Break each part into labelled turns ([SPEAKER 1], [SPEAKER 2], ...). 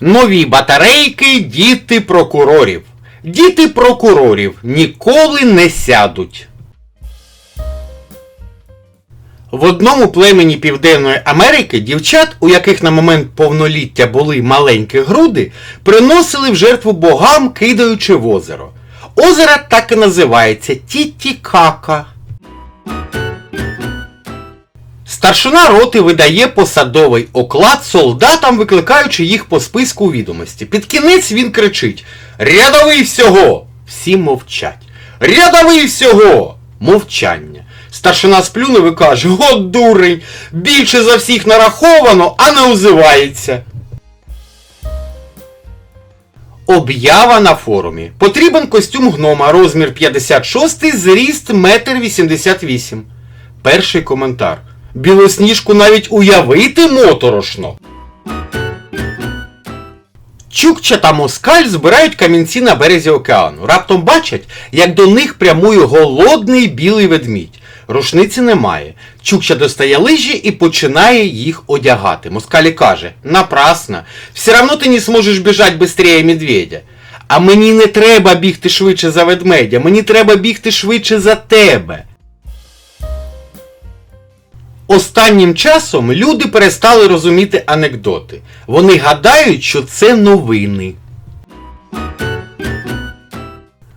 [SPEAKER 1] Нові батарейки діти прокурорів. Діти прокурорів ніколи не сядуть. В одному племені Південної Америки дівчат, у яких на момент повноліття були маленькі груди, приносили в жертву богам, кидаючи в озеро. Озеро так і називається Тітікака. Старшина роти видає посадовий оклад солдатам, викликаючи їх по списку відомості. Під кінець він кричить: Рядовий всього! Всі мовчать. Рядовий всього! Мовчання. Старшина сплюнув і каже: О, дурень! Більше за всіх нараховано, а не узивається. Об'ява на форумі. Потрібен костюм гнома, розмір 56, зріст 1,88 м. Перший коментар. Білосніжку навіть уявити моторошно. Чукча та москаль збирають камінці на березі океану. Раптом бачать, як до них прямує голодний білий ведмідь. Рушниці немає. Чукча достає лижі і починає їх одягати. Москалі каже: Напрасно, все равно ти не зможеш біжати быстрее медведя. А мені не треба бігти швидше за ведмедя, мені треба бігти швидше за тебе. Останнім часом люди перестали розуміти анекдоти. Вони гадають, що це новини.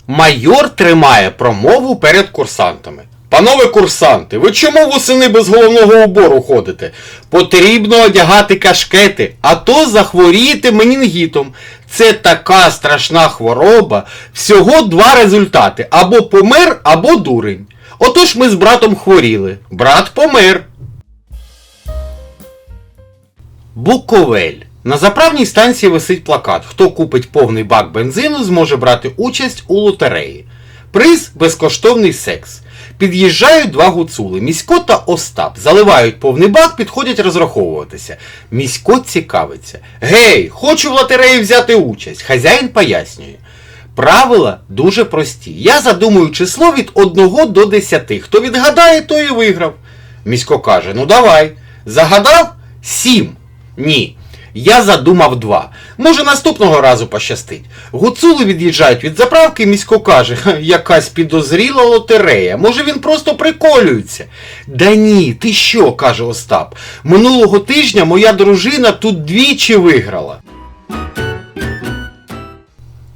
[SPEAKER 1] Майор тримає промову перед курсантами. Панове курсанти, ви чому восени без головного убору ходите? Потрібно одягати кашкети, а то захворієте менінгітом. Це така страшна хвороба. Всього два результати: або помер, або дурень. Отож ми з братом хворіли. Брат помер. Буковель. На заправній станції висить плакат. Хто купить повний бак бензину, зможе брати участь у лотереї. Приз безкоштовний секс. Під'їжджають два гуцули, Місько та Остап. Заливають повний бак, підходять розраховуватися. Місько цікавиться. Гей, хочу в лотереї взяти участь. Хазяїн пояснює. Правила дуже прості. Я задумую число від 1 до 10. Хто відгадає, той і виграв. Місько каже: ну давай. Загадав? Сім. Ні. Я задумав два. Може наступного разу пощастить. Гуцули від'їжджають від заправки, місько каже, якась підозріла лотерея. Може він просто приколюється. Да ні, ти що, каже Остап. Минулого тижня моя дружина тут двічі виграла.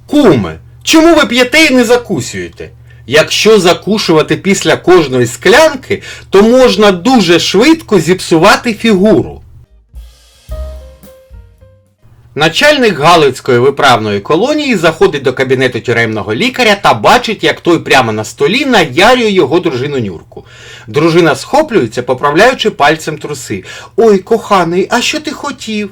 [SPEAKER 1] Куме, чому ви п'єте і не закусюєте? Якщо закушувати після кожної склянки, то можна дуже швидко зіпсувати фігуру. Начальник Галицької виправної колонії заходить до кабінету тюремного лікаря та бачить, як той прямо на столі наярює його дружину Нюрку. Дружина схоплюється, поправляючи пальцем труси. Ой, коханий, а що ти хотів?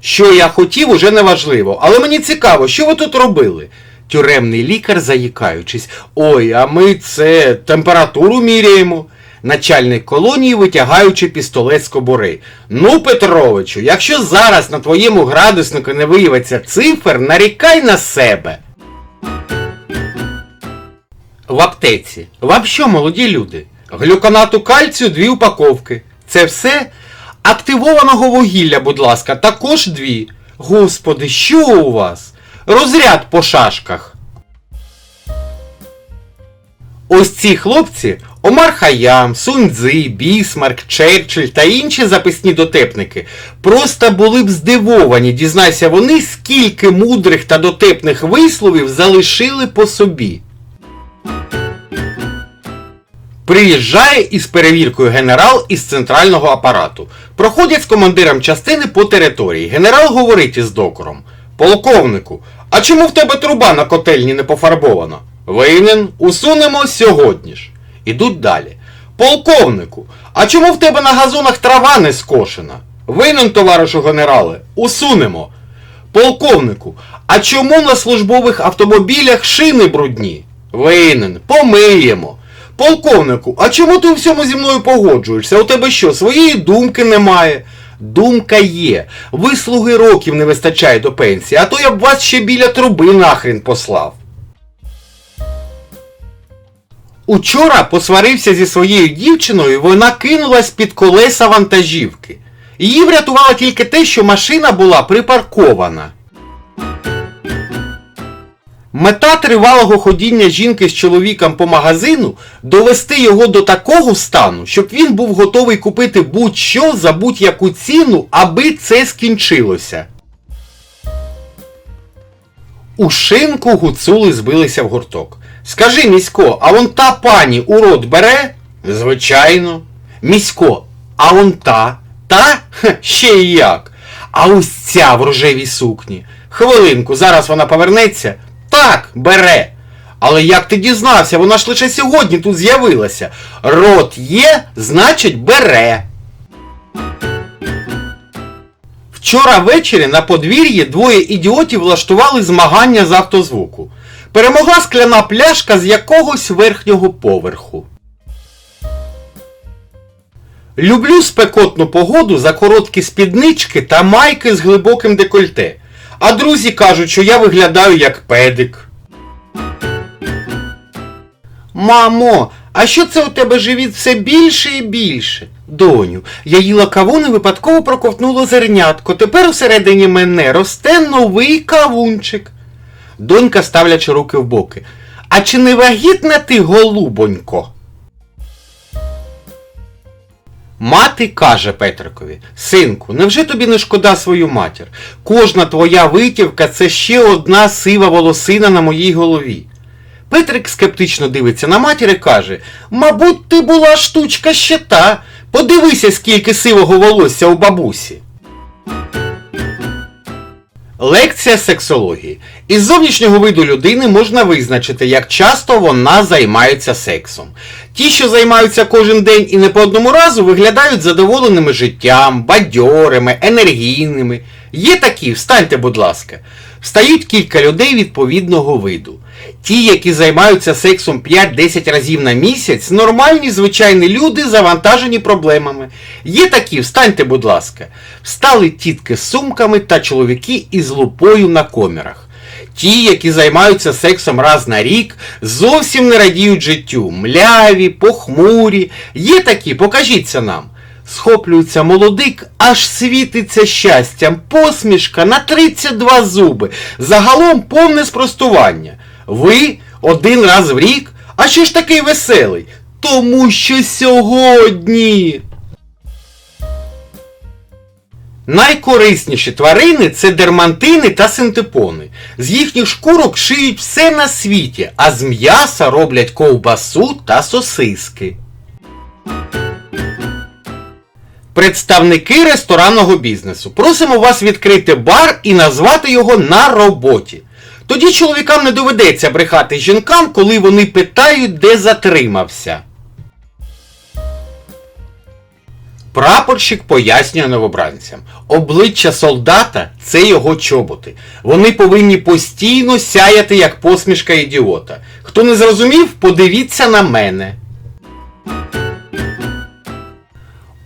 [SPEAKER 1] Що я хотів, уже не важливо, але мені цікаво, що ви тут робили? Тюремний лікар, заїкаючись. Ой, а ми це температуру міряємо. Начальник колонії, витягаючи пістолет з кобури. Ну, Петровичу, якщо зараз на твоєму градуснику не виявиться цифр, нарікай на себе. В аптеці. Вам молоді люди? Глюконату кальцію дві упаковки. Це все? Активованого вугілля, будь ласка, також дві. Господи, що у вас? Розряд по шашках. Ось ці хлопці Омар Хаям, Сунь Цзи, Бісмарк, Черчилль та інші записні дотепники просто були б здивовані, дізнайся вони, скільки мудрих та дотепних висловів залишили по собі. Приїжджає із перевіркою генерал із центрального апарату. Проходять з командиром частини по території. Генерал говорить із докором. Полковнику, а чому в тебе труба на котельні не пофарбована? Винен, усунемо сьогодні ж. Ідуть далі. Полковнику, а чому в тебе на газонах трава не скошена? Винен, товаришу генерале, усунемо. Полковнику, а чому на службових автомобілях шини брудні? Винен, помиємо. Полковнику, а чому ти у всьому зі мною погоджуєшся? У тебе що, своєї думки немає? Думка є. Вислуги років не вистачає до пенсії, а то я б вас ще біля труби нахрен послав. Учора посварився зі своєю дівчиною, вона кинулась під колеса вантажівки. Її врятувало тільки те, що машина була припаркована. Мета тривалого ходіння жінки з чоловіком по магазину довести його до такого стану, щоб він був готовий купити будь-що за будь-яку ціну, аби це скінчилося. У шинку гуцули збилися в гурток. Скажи, місько, а вон та пані у рот бере? Звичайно. Місько, а он та? Та? Хе, ще й як. А ось ця в рожевій сукні. Хвилинку, зараз вона повернеться. Так, бере. Але як ти дізнався, вона ж лише сьогодні тут з'явилася. Рот є, значить бере. Вчора ввечері на подвір'ї двоє ідіотів влаштували змагання з автозвуку. Перемогла скляна пляшка з якогось верхнього поверху. Люблю спекотну погоду за короткі спіднички та майки з глибоким декольте. А друзі кажуть, що я виглядаю як педик. Мамо, а що це у тебе живіт все більше і більше? Доню, я їла кавун і випадково проковтнула зернятко. Тепер усередині мене росте новий кавунчик. Донька ставлячи руки в боки. А чи не вагітна ти, голубонько? Мати каже Петрикові, синку, невже тобі не шкода свою матір? Кожна твоя витівка це ще одна сива волосина на моїй голові. Петрик скептично дивиться на матір і каже: Мабуть, ти була штучка ще та. Подивися, скільки сивого волосся у бабусі. Лекція сексології. Із зовнішнього виду людини можна визначити, як часто вона займається сексом. Ті, що займаються кожен день і не по одному разу, виглядають задоволеними життям, бадьорими, енергійними. Є такі, встаньте, будь ласка. Встають кілька людей відповідного виду. Ті, які займаються сексом 5-10 разів на місяць, нормальні звичайні люди, завантажені проблемами. Є такі, встаньте, будь ласка. Встали тітки з сумками та чоловіки із лупою на комірах. Ті, які займаються сексом раз на рік, зовсім не радіють життю, мляві, похмурі. Є такі, покажіться нам. Схоплюється молодик, аж світиться щастям, посмішка на 32 зуби. Загалом повне спростування. Ви один раз в рік? А що ж такий веселий? Тому що сьогодні. Найкорисніші тварини це дермантини та синтепони. З їхніх шкурок шиють все на світі, а з м'яса роблять ковбасу та сосиски. Представники ресторанного бізнесу. Просимо вас відкрити бар і назвати його на роботі. Тоді чоловікам не доведеться брехати жінкам, коли вони питають, де затримався. Прапорщик пояснює новобранцям. Обличчя солдата це його чоботи. Вони повинні постійно сяяти як посмішка ідіота. Хто не зрозумів, подивіться на мене.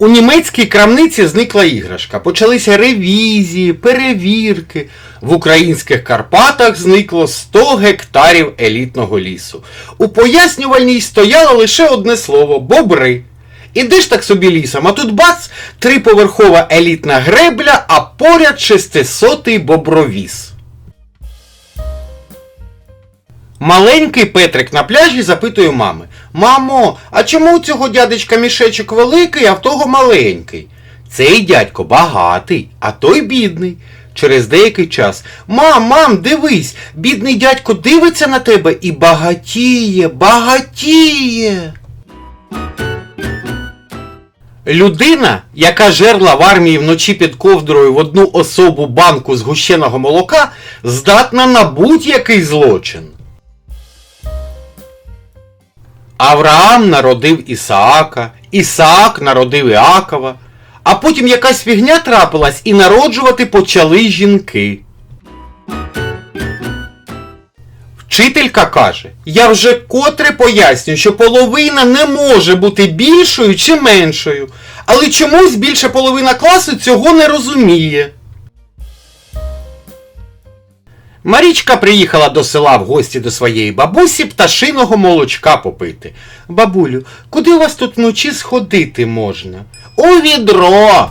[SPEAKER 1] У німецькій крамниці зникла іграшка. Почалися ревізії, перевірки. В українських Карпатах зникло 100 гектарів елітного лісу. У пояснювальній стояло лише одне слово бобри. Ідеш так собі лісом, а тут бац, триповерхова елітна гребля, а поряд шестисотий бобровіз. Маленький Петрик на пляжі запитує мами: Мамо, а чому у цього дядечка мішечок великий, а в того маленький? Цей дядько багатий, а той бідний. Через деякий час. Мам, мам, дивись, бідний дядько дивиться на тебе і багатіє, багатіє. Людина, яка жерла в армії вночі під ковдрою в одну особу банку згущеного молока, здатна на будь-який злочин. Авраам народив Ісаака, Ісаак народив Іакова, а потім якась фігня трапилась і народжувати почали жінки. Вчителька каже, я вже котре пояснюю, що половина не може бути більшою чи меншою, але чомусь більше половина класу цього не розуміє. Марічка приїхала до села в гості до своєї бабусі пташиного молочка попити. Бабулю, куди у вас тут вночі сходити можна? У відро.